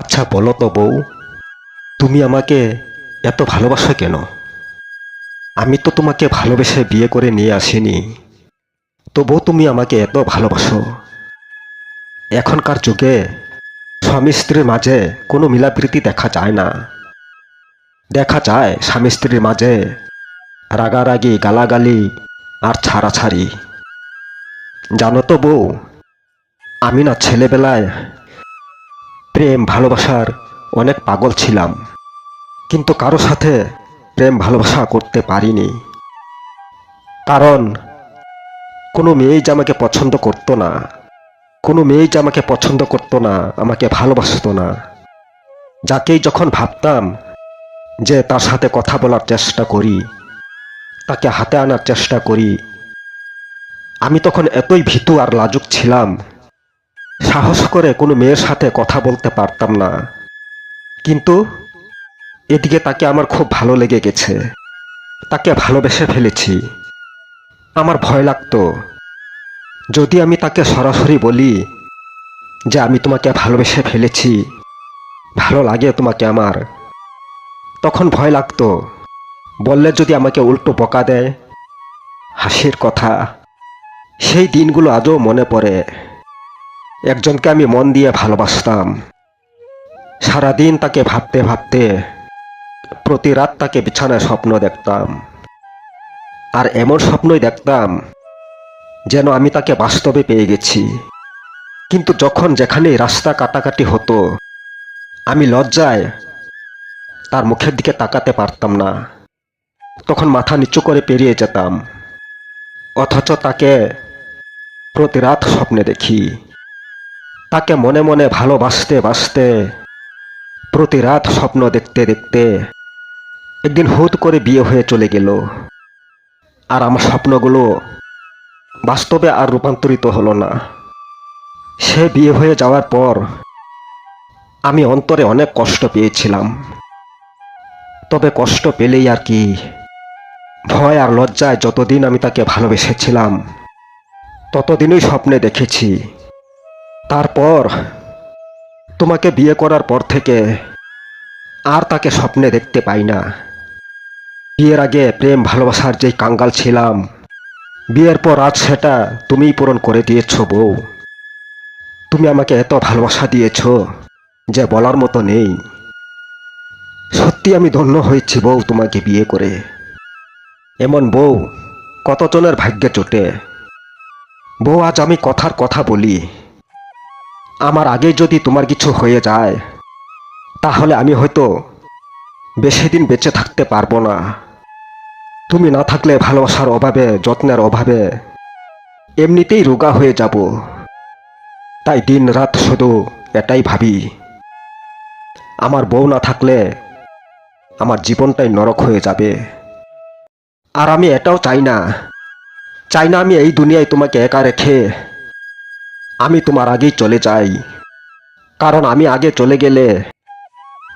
আচ্ছা বলো তো বউ, তুমি আমাকে এত ভালোবাসো কেন? আমি তো তোমাকে ভালোবেসে বিয়ে করে নিয়ে আসিনি। তবু তুমি আমাকে এত ভালোবাসো। এখনকার যুগে স্বামী স্ত্রীর মাঝে কোনো মিলাপ্রীতি দেখা যায় না। দেখা যায় স্বামী স্ত্রীর মাঝে রাগারাগি, গালাগালি আর ছাড়াছাড়ি। জানো তো বউ, আমি না ছেলেবেলায় প্রেম ভালোবাসার অনেক পাগল ছিলাম। কিন্তু কারও সাথে প্রেম ভালোবাসা করতে পারিনি। কারণ কোনো মেয়েই যে আমাকে পছন্দ করতো না, কোনো মেয়েই যে আমাকে পছন্দ করতো না, আমাকে ভালোবাসতো না। যাকেই যখন ভাবতাম যে তার সাথে কথা বলার চেষ্টা করি, তাকে হাতে আনার চেষ্টা করি, আমি তখন এতই ভীতু আর লাজুক ছিলাম সাহস করে কোনো মেয়ের সাথে কথা বলতে পারতাম না। কিন্তু এদিকে তাকে আমার খুব ভালো লেগে গেছে। তাকে ভালোবেসে ফেলেছি। আমার ভয় লাগতো। যদি আমি তাকে সরাসরি বলি যে আমি তোমাকে ভালোবেসে ফেলেছি, ভালো লাগে তোমাকে আমার, তখন ভয় লাগতো। বললে যদি আমাকে উল্টো বকা দেয়, হাসির কথা, সেই দিনগুলো আজও মনে পড়ে। একজনকে আমি মন দিয়ে ভালোবাসতাম। সারাদিন তাকে ভাবতে ভাবতে প্রতি রাত তাকে বিছানায় স্বপ্ন দেখতাম। আর এমন স্বপ্নই দেখতাম যেন আমি তাকে বাস্তবে পেয়ে গেছি। কিন্তু যখন যেখানেই রাস্তা কাটাকাটি হতো, আমি লজ্জায় তার মুখের দিকে তাকাতে পারতাম না। তখন মাথা নিচু করে পেরিয়ে যেতাম। অথচ তাকে প্রতি রাত স্বপ্নে দেখি। তাকে মনে মনে ভালোবাসতে বাসতে প্রতি রাত স্বপ্ন দেখতে দেখতে একদিন হুট করে বিয়ে হয়ে চলে গেল। আর আমার স্বপ্নগুলো বাস্তবে আর রূপান্তরিত হলো না। সে বিয়ে হয়ে যাওয়ার পর আমি অন্তরে অনেক কষ্ট পেয়েছিলাম। তবে কষ্ট পেলেই আর কি। ভয় আর লজ্জায় যতদিন আমি তাকে ভালোবেসেছিলাম, ততদিনই স্বপ্নে দেখেছি। তারপর তোমাকে বিয়ে করার পর থেকে আর তাকে স্বপ্নে দেখতে পাই না। বিয়ের আগে প্রেম, ভালোবাসার যেই কাঙ্গাল ছিলাম, বিয়ের পর আজ সেটা তুমিই পূরণ করে দিয়েছ বউ। তুমি আমাকে এত ভালোবাসা দিয়েছ যে বলার মতো নেই। সত্যি আমি ধন্য হয়েছি বউ তোমাকে বিয়ে করে। এমন বউ কতজনের ভাগ্যে চটে বউ, আজ আমি কথার কথা বলি। আমার আগে যদি তোমার কিছু হয়ে যায়, তাহলে আমি হয়তো বেশি দিন বেঁচে থাকতে পারব না। তুমি না থাকলে ভালোবাসার অভাবে, যত্নের অভাবে এমনিতেই রোগা হয়ে যাব। তাই দিন রাত শুধু এটাই ভাবি। আমার বউ না থাকলে আমার জীবনটাই নরক হয়ে যাবে। আর আমি এটাও চাই না। চাই না আমি এই দুনিয়ায় তোমাকে একা রেখে আমি তোমার আগেই চলে যাই। কারণ আমি আগে চলে গেলে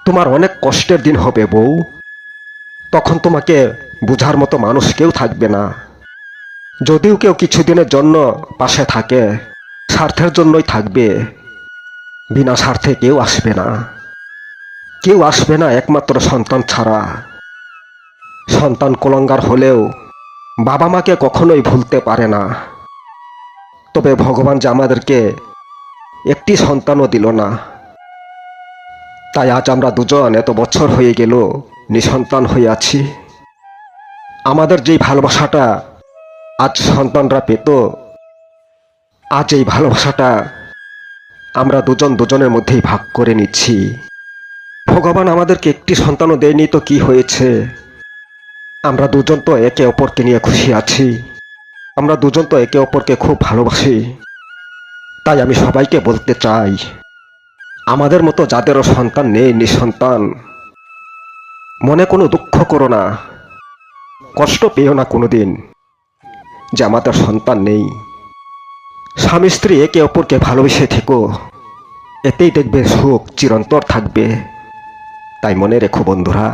তোমার অনেক কষ্টের দিন হবে বউ। তখন তোমাকে বুঝার মতো মানুষ কেউ থাকবে না। যদিও কেউ কিছুদিনের জন্য পাশে থাকে, স্বার্থের জন্যই থাকবে। বিনা স্বার্থে কেউ আসবে না। কেউ আসবে না একমাত্র সন্তান ছাড়া। সন্তান কলঙ্গার হলেও বাবা মাকে কখনোই ভুলতে পারে না। তবে ভগবান যে আমাদেরকে একটি সন্তানও দিল না। তাই আজ আমরা দুজন এত বছর হয়ে গেল নিঃসন্তান হয়ে আছি। আমাদের যেই ভালোবাসাটা আজ সন্তানরা পেত, আজ এই ভালোবাসাটা আমরা দুজন দুজনের মধ্যেই ভাগ করে নিচ্ছি। ভগবান আমাদেরকে একটি সন্তানও দেয়নি তো কি হয়েছে? আমরা দুজন তো একে অপরকে নিয়ে খুশি আছি। আমরা দুজন তো একে অপরকে খুব ভালোবাসি। তাই আমি সবাইকে বলতে চাই, আমাদের মতো যাদেরও সন্তান নেই নিঃসন্তান, মনে কোনো দুঃখ করো না, কষ্ট পেও না কোনো দিন যে আমাদের সন্তান নেই। স্বামী স্ত্রী একে অপরকে ভালোবেসে থেকো, এতেই দেখবে সুখ চিরন্তর থাকবে। তাই মনে রেখো বন্ধুরা।